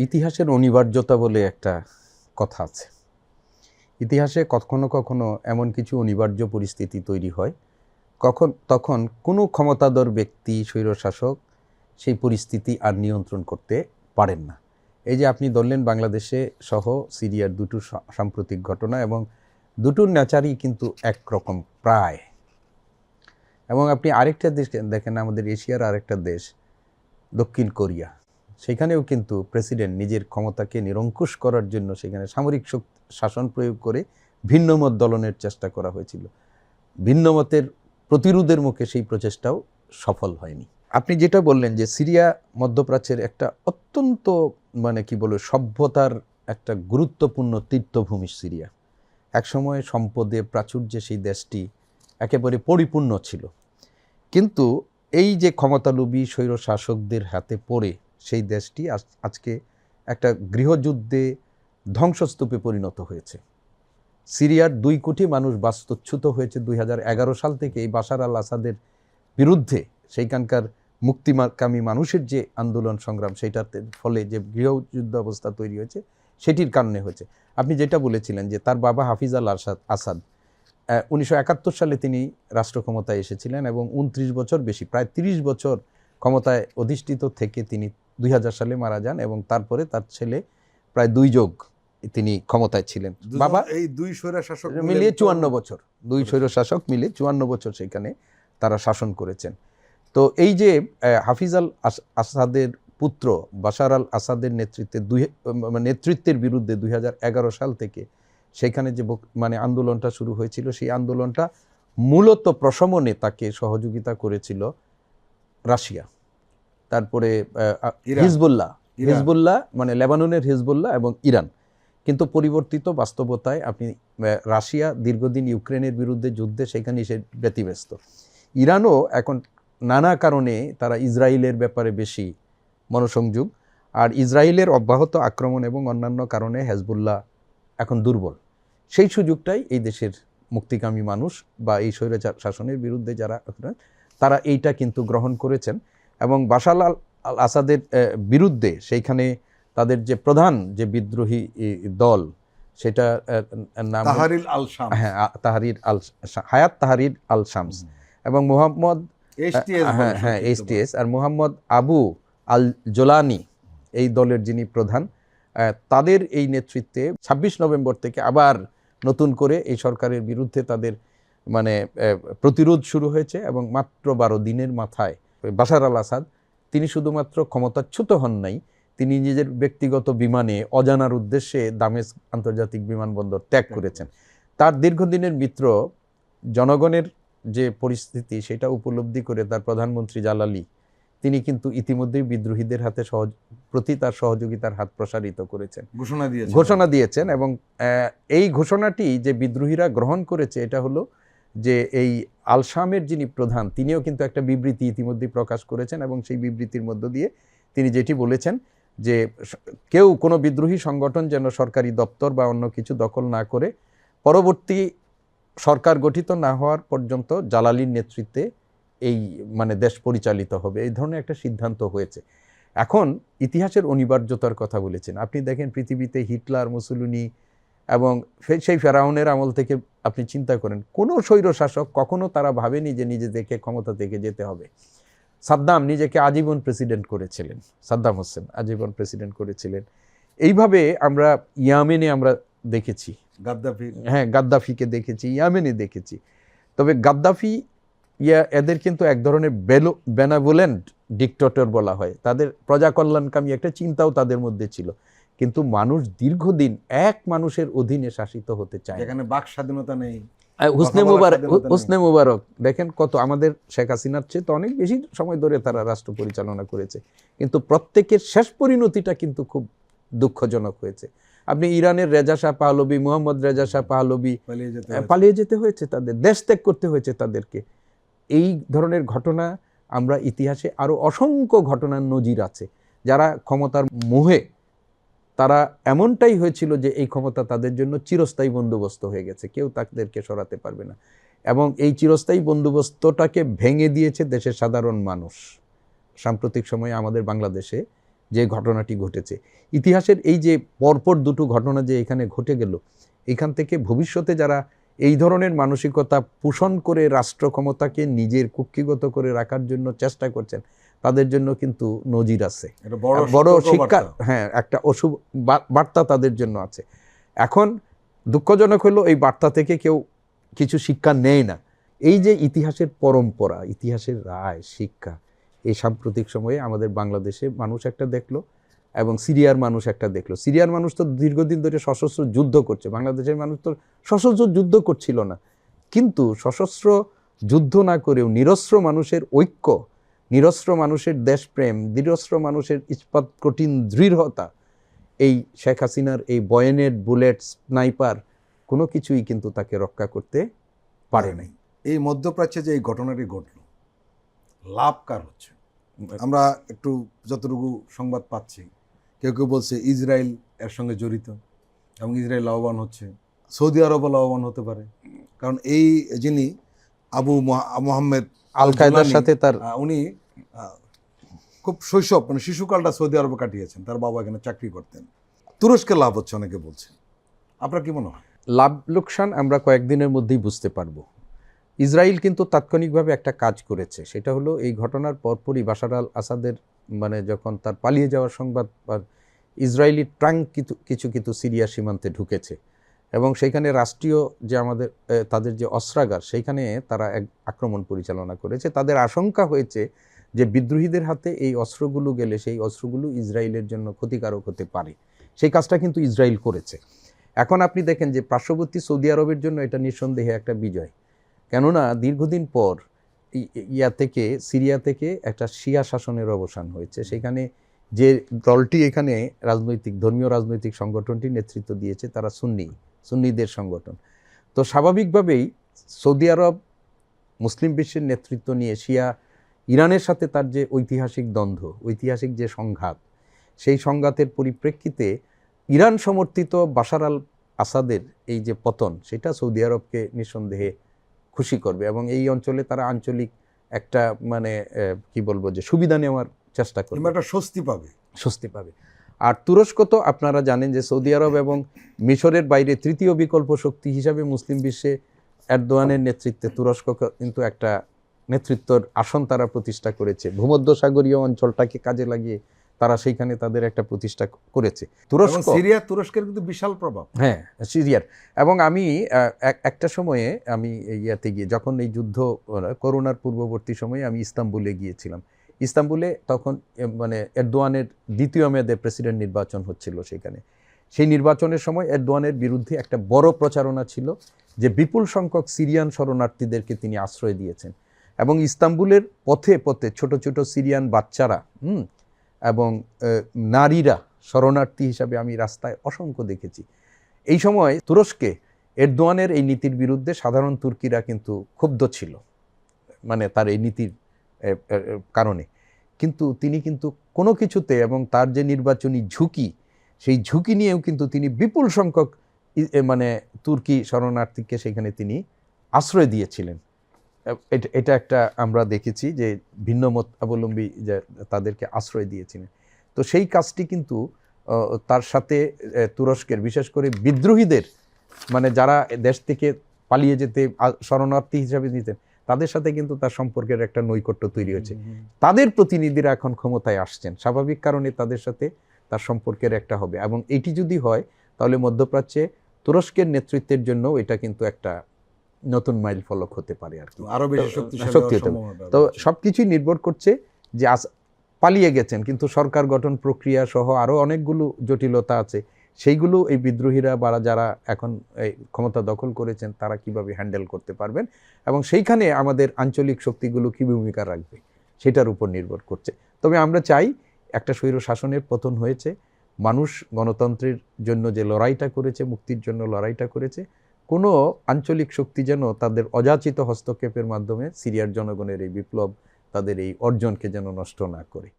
ইতিহাসের অনিবার্যতা বলে একটা কথা আছে। ইতিহাসে কখনো কখনো এমন কিছু অনিবার্য পরিস্থিতি তৈরি হয়। কখন, তখন কোনো ক্ষমতাধর ব্যক্তি, স্বৈরশাসক সেই পরিস্থিতি আর নিয়ন্ত্রণ করতে পারেন না। এই যে আপনি ধরলেন বাংলাদেশে সহ সিরিয়ার দুটো সাম্প্রতিক ঘটনা এবং দুটোর নেচারই কিন্তু একরকম প্রায়। এবং আপনি আরেকটা দেশ দেখেন, আমাদের এশিয়ার আরেকটা দেশ, দক্ষিণ কোরিয়া। সেখানেও কিন্তু প্রেসিডেন্ট নিজের ক্ষমতাকে নিরঙ্কুশ করার জন্য সেখানে সামরিক শাসন প্রয়োগ করে ভিন্নমত দলনের চেষ্টা করা হয়েছিল। ভিন্নমতের প্রতিরোধের মুখে সেই প্রচেষ্টাও সফল হয়নি। আপনি যেটা বললেন যে সিরিয়া মধ্যপ্রাচ্যের একটা অত্যন্ত মানে কি বলব, সভ্যতার একটা গুরুত্বপূর্ণ তীর্থভূমি সিরিয়া। একসময় সম্পদে প্রাচুর্যে সেই দেশটি একেবারে পরিপূর্ণ ছিল। কিন্তু এই যে ক্ষমতালোভী স্বৈর শাসকদের হাতে পড়ে সেই দেশটি আজ- আজকে একটা গৃহযুদ্ধে ধ্বংসস্তূপে পরিণত হয়েছে। সিরিয়ার দুই কোটি মানুষ বাস্তুচ্যুত হয়েছে দুই হাজার এগারো সাল থেকে এই বাশার আল আসাদের বিরুদ্ধে। সেইখানকার মুক্তিকামী মানুষের যে আন্দোলন সংগ্রাম, সেইটার ফলে যে গৃহযুদ্ধ অবস্থা তৈরি হয়েছে, সেটির কারণে হয়েছে। আপনি যেটা বলেছিলেন যে তার বাবা হাফিজ আল আসাদ আসাদ উনিশশো একাত্তর সালে তিনি রাষ্ট্র ক্ষমতায় এসেছিলেন এবং উনত্রিশ বছর বেশি, প্রায় তিরিশ বছর ক্ষমতায় অধিষ্ঠিত থেকে তিনি দুই হাজার সালে মারা যান এবং তারপরে তার ছেলে প্রায় দুই যোগ তিনি ক্ষমতায় ছিলেন। বাবা এই দুই স্বৈরা শাসক মিলিয়ে চুয়ান্ন বছর দুই স্বৈর শাসক মিলে চুয়ান্ন বছর সেখানে তারা শাসন করেছেন। তো এই যে হাফিজ আল আস- আসাদের পুত্র বাশার আল আসাদের নেতৃত্বে দুই নেতৃত্বের বিরুদ্ধে দুই হাজার এগারো সাল থেকে সেখানে যে মানে আন্দোলনটা শুরু হয়েছিল সেই আন্দোলনটা মূলত প্রশমনে তাকে সহযোগিতা করেছিল রাশিয়া। তারপরে। হিজবুল্লাহ। হিজবুল্লাহ মানে লেবাননের হিজবুল্লাহ এবং ইরান। কিন্তু পরিবর্তিত বাস্তবতায় আপনি রাশিয়া দীর্ঘদিন ইউক্রেনের বিরুদ্ধে যুদ্ধে সেখানে সে ব্যতিব্যস্ত। ইরানও এখন নানা কারণে তারা ইসরায়েলের ব্যাপারে বেশি মনোসংযোগ। আর ইসরায়েলের অব্যাহত আক্রমণ এবং অন্যান্য কারণে হেজবুল্লাহ এখন দুর্বল। সেই সুযোগটাই এই দেশের মুক্তিকামী মানুষ বা এই স্বৈর শাসনের বিরুদ্ধে যারা তারা এইটা কিন্তু গ্রহণ করেছেন। এবং বাশাল আল আল আসাদের বিরুদ্ধে সেইখানে তাদের যে প্রধান যে বিদ্রোহী দল সেটা নাম তাহারিল আল শাম হ্যাঁ তাহারির আল হায়াত তাহারির আল শামস। এবং মোহাম্মদ হ্যাঁ হ্যাঁ এইচটিএস আর মোহাম্মদ আবু আল জোলানি এই দলের যিনি প্রধান তাদের এই নেতৃত্বে ছাব্বিশ নভেম্বর থেকে আবার নতুন করে এই সরকারের বিরুদ্ধে তাদের মানে প্রতিরোধ শুরু হয়েছে এবং মাত্র বারো দিনের মাথায় বাশার আল আসাদ তিনি শুধুমাত্র ক্ষমতাচ্যুত হন নাই তিনি নিজের ব্যক্তিগত বিমানে অজানার উদ্দেশ্যে দামেস আন্তর্জাতিক বিমানবন্দর ত্যাগ করেছেন। তার দীর্ঘদিনের মিত্র জনগণের যে পরিস্থিতি সেটা উপলব্ধি করে তার প্রধানমন্ত্রী জালালি তিনি কিন্তু ইতিমধ্যেই বিদ্রোহীদের হাতে সহজ প্রতি তার সহযোগিতার হাত প্রসারিত করেছেন। ঘোষণা দিয়েছে ঘোষণা দিয়েছেন এবং এই ঘোষণাটি যে বিদ্রোহীরা গ্রহণ করেছে এটা হলো যে এই আলসামের যিনি প্রধান, তিনিও কিন্তু একটা বিবৃতি ইতিমধ্যেই প্রকাশ করেছেন এবং সেই বিবৃতির মধ্য দিয়ে তিনি যেটি বলেছেন যে কেউ কোনো বিদ্রোহী সংগঠন যেন সরকারি দপ্তর বা অন্য কিছু দখল না করে, পরবর্তী সরকার গঠিত না হওয়ার পর্যন্ত জালালির নেতৃত্বে এই মানে দেশ পরিচালিত হবে। এই ধরনের একটা সিদ্ধান্ত হয়েছে। এখন ইতিহাসের অনিবার্যতার কথা বলেছেন। আপনি দেখেন পৃথিবীতে হিটলার, মুসুলুনি এবং সেই ফেরাউনের আমল থেকে আপনি চিন্তা করেন কোনো স্বৈর শাসক কখনো তারা ভাবেনি যে নিজেদেরকে ক্ষমতা থেকে যেতে হবে। সাদ্দাম নিজেকে আজীবন প্রেসিডেন্ট করেছিলেন সাদ্দাম হোসেন আজীবন প্রেসিডেন্ট করেছিলেন। এইভাবে আমরা ইয়ামেনে আমরা দেখেছি। গাদ্দাফি। হ্যাঁ গাদ্দাফিকে দেখেছি ইয়ামেনে দেখেছি। তবে গাদ্দাফি ইয়া এদের কিন্তু এক ধরনের বেলো বেনাভুলেন্ট ডিকটেটর বলা হয়। তাদের প্রজা কল্যাণকামী একটা চিন্তাও তাদের মধ্যে ছিল। কিন্তু মানুষ দীর্ঘদিন এক মানুষের অধীনে শাসিত হতে চায় এখানে বাক স্বাধীনতা নেই হুসনে মুবারক হুসনে মুবারক দেখেন কত আমাদের শেখ হাসিনার চেয়ে তো অনেক বেশি সময় ধরে তারা রাষ্ট্র পরিচালনা করেছে। কিন্তু প্রত্যেকের শেষ পরিণতিটা কিন্তু খুব দুঃখজনক হয়েছে। আপনি ইরানের রেজা শাহ পাহলবি মোহাম্মদ রেজা শাহ পাহলবি পালিয়ে যেতে হয়েছে। পালিয়ে যেতে হয়েছে তাদের দেশ ত্যাগ করতে হয়েছে তাদেরকে। এই ধরনের ঘটনা আমরা ইতিহাসে আরও অসংখ্য ঘটনার নজির আছে যারা ক্ষমতার মোহে তারা এমনটাই হয়েছিল যে এই ক্ষমতা তাদের জন্য চিরস্থায়ী বন্দোবস্ত হয়ে গেছে। কেউ তাদেরকে সরাতে পারবে না। এবং এই চিরস্থায়ী বন্দোবস্তটাকে ভেঙে দিয়েছে দেশের সাধারণ মানুষ। সাম্প্রতিক সময়ে আমাদের বাংলাদেশে যে ঘটনাটি ঘটেছে, ইতিহাসের এই যে পরপর দুটো ঘটনা যে এখানে ঘটে গেল, এখান থেকে ভবিষ্যতে যারা এই ধরনের মানসিকতা পোষণ করে রাষ্ট্র ক্ষমতাকে নিজের কুক্ষিগত করে রাখার জন্য চেষ্টা করছেন তাদের জন্য কিন্তু নজির আছে। বড় শিক্ষা হ্যাঁ একটা অশুভ বার্তা তাদের জন্য আছে। এখন দুঃখজনক হলো এই বার্তা থেকে কেউ কিছু শিক্ষা নেয় না। এই যে ইতিহাসের পরম্পরা ইতিহাসের রায় শিক্ষা এই সাম্প্রতিক সময়ে আমাদের বাংলাদেশে মানুষ একটা দেখল এবং সিরিয়ার মানুষ একটা দেখল। সিরিয়ার মানুষ তো দীর্ঘদিন ধরে সশস্ত্র যুদ্ধ করছে। বাংলাদেশের মানুষ তো সশস্ত্র যুদ্ধ করছিল না। কিন্তু সশস্ত্র যুদ্ধ না করেও নিরস্ত্র মানুষের ঐক্য নিরস্ত্র মানুষের দেশপ্রেম নিরস্ত্র মানুষের ইস্পাত কঠিন দৃঢ়তা এই শেখ হাসিনার এই বয়েনের বুলেট স্নাইপার কোনো কিছুই কিন্তু তাকে রক্ষা করতে পারে নাই। এই মধ্যপ্রাচ্যে যে এই ঘটনাটি ঘটল লাভ কার হচ্ছে? আমরা একটু যতটুকু সংবাদ পাচ্ছি কেউ কেউ বলছে ইসরায়েল এর সঙ্গে জড়িত এবং ইসরায়েল লাভবান হচ্ছে সৌদি আরবও লাভবান হতে পারে। কারণ এই যিনি আবু মোহা- মোহাম্মদ আল কায়দার সাথে তার উনি খুব শৈশব মানে শিশুকালটা সৌদি আরবে কাটিয়েছেন তার বাবা এখানে চাকরি করতেন। তুরস্কের লাভ হচ্ছে অনেকে বলছে আপনার কি মনে হয়? লাভ লোকসান আমরা কয়েকদিনের মধ্যেই বুঝতে পারব। ইসরায়েল কিন্তু তাৎক্ষণিকভাবে একটা কাজ করেছে সেটা হলো এই ঘটনার পরপরই বাশার আল আসাদের মানে যখন তার পালিয়ে যাওয়ার সংবাদ ইসরায়েলি ট্রাঙ্ক কিছু কিছু কিছু সিরিয়া সীমান্তে ঢুকেছে। এবং সেইখানে রাষ্ট্রীয় যে আমাদের তাদের যে অস্ত্রাগার, সেইখানে তারা এক আক্রমণ পরিচালনা করেছে। তাদের আশঙ্কা হয়েছে যে বিদ্রোহীদের হাতে এই অস্ত্রগুলো গেলে সেই অস্ত্রগুলো ইসরায়েলের জন্য ক্ষতিকারক হতে পারে। সেই কাজটা কিন্তু ইসরায়েল করেছে। এখন আপনি দেখেন যে পার্শ্ববর্তী সৌদি আরবের জন্য এটা নিঃসন্দেহে একটা বিজয়। কেননা দীর্ঘদিন পর ইয়া থেকে, সিরিয়া থেকে একটা শিয়া শাসনের অবসান হয়েছে। সেখানে যে দলটি এখানে রাজনৈতিক, ধর্মীয় রাজনৈতিক সংগঠনটি নেতৃত্ব দিয়েছে, তারা সুন্নি। সুন্নিদের সংগঠন। তো স্বাভাবিকভাবেই সৌদি আরব মুসলিম বিশ্বের নেতৃত্ব নিয়ে শিয়া ইরানের সাথে তার যে ঐতিহাসিক দ্বন্দ্ব ঐতিহাসিক যে সংঘাত সেই সংঘাতের পরিপ্রেক্ষিতে ইরান সমর্থিত বাশার আল আসাদের এই যে পতন সেটা সৌদি আরবকে নিঃসন্দেহে খুশি করবে এবং এই অঞ্চলে তারা আঞ্চলিক একটা মানে কি বলব যে সুবিধা নেওয়ার চেষ্টা করবে। একটা স্বস্তি পাবে। স্বস্তি পাবে। আর তুরস্ক তো আপনারা জানেন যে সৌদি আরব এবং মিশরের বাইরে তৃতীয় বিকল্প শক্তি হিসাবে মুসলিম বিশ্বে এরদোয়ানের নেতৃত্বে তুরস্ক কিন্তু একটা নেতৃত্বর আসন তারা প্রতিষ্ঠা করেছে। ভূমধ্যসাগরীয় অঞ্চলটাকে কাজে লাগিয়ে তারা সেইখানে তাদের একটা প্রতিষ্ঠা করেছে। তুরস্ক সিরিয়া তুরস্কের কিন্তু বিশাল প্রভাব। হ্যাঁ সিরিয়ার। এবং আমি এক- একটা সময়ে আমি ইয়াতে গিয়ে যখন এই যুদ্ধ করোনার পূর্ববর্তী সময়ে আমি ইস্তাম্বুলে গিয়েছিলাম ইস্তাম্বুলে তখন মানে এরদোয়ানের দ্বিতীয় মেয়াদে প্রেসিডেন্ট নির্বাচন হচ্ছিল সেখানে। সেই নির্বাচনের সময় এরদোয়ানের বিরুদ্ধে একটা বড় প্রচারণা ছিল যে বিপুল সংখ্যক সিরিয়ান শরণার্থীদেরকে তিনি আশ্রয় দিয়েছেন এবং ইস্তাম্বুলের পথে পথে ছোট ছোট সিরিয়ান বাচ্চারা, হুম, এবং নারীরা শরণার্থী হিসাবে আমি রাস্তায় অসংখ্য দেখেছি। এই সময় তুরস্কে এরদোয়ানের এই নীতির বিরুদ্ধে সাধারণ তুর্কিরা কিন্তু ক্ষুব্ধ ছিল। মানে তার এই নীতির কারণে। কিন্তু তিনি কিন্তু কোনো কিছুতে এবং তার যে নির্বাচনী ঝুঁকি, সেই ঝুঁকি নিয়েও কিন্তু তিনি বিপুল সংখ্যক মানে তুর্কি শরণার্থীকে সেখানে তিনি আশ্রয় দিয়েছিলেন। এটা- একটা আমরা দেখেছি যে ভিন্ন মত অবলম্বী যে তাদেরকে আশ্রয় দিয়েছিলেন। তো সেই কাজটি কিন্তু তার সাথে তুরস্কের, বিশেষ করে বিদ্রোহীদের মানে যারা দেশ থেকে পালিয়ে যেতে শরণার্থী হিসাবে নিতেন তাদের সাথে কিন্তু তার সম্পর্কের একটা নৈকট্য তৈরি হয়েছে। তাদের প্রতিনিধিরা এখন ক্ষমতায় আসছেন। স্বাভাবিক কারণে তাদের সাথে তার সম্পর্কের একটা হবে। এবং এটি যদি হয় তাহলে মধ্যপ্রাচ্যে তুরস্কের নেতৃত্বের জন্য এটা কিন্তু একটা নতুন মাইল ফলক হতে পারে আর কি। আরও বেশি শক্তি হতে তো রয়েছে। সব কিছুই নির্ভর করছে যে আজ পালিয়ে গেছেন কিন্তু সরকার গঠন প্রক্রিয়া সহ আরও অনেকগুলো জটিলতা আছে। সেইগুলো এই বিদ্রোহীরা বা যারা এখন এই ক্ষমতা দখল করেছেন, তারা কীভাবে হ্যান্ডেল করতে পারবেন? এবং সেইখানে আমাদের আঞ্চলিক শক্তিগুলো কী ভূমিকা রাখবে? সেটার উপর নির্ভর করছে। তবে আমরা চাই একটা স্বৈর শাসনের পতন হয়েছে। মানুষ গণতন্ত্রের জন্য যে লড়াইটা করেছে, মুক্তির জন্য লড়াইটা করেছে, কোনো আঞ্চলিক শক্তি যেন তাদের অযাচিত হস্তক্ষেপের মাধ্যমে সিরিয়ার জনগণের এই বিপ্লব, তাদের এই অর্জনকে যেন নষ্ট না করে।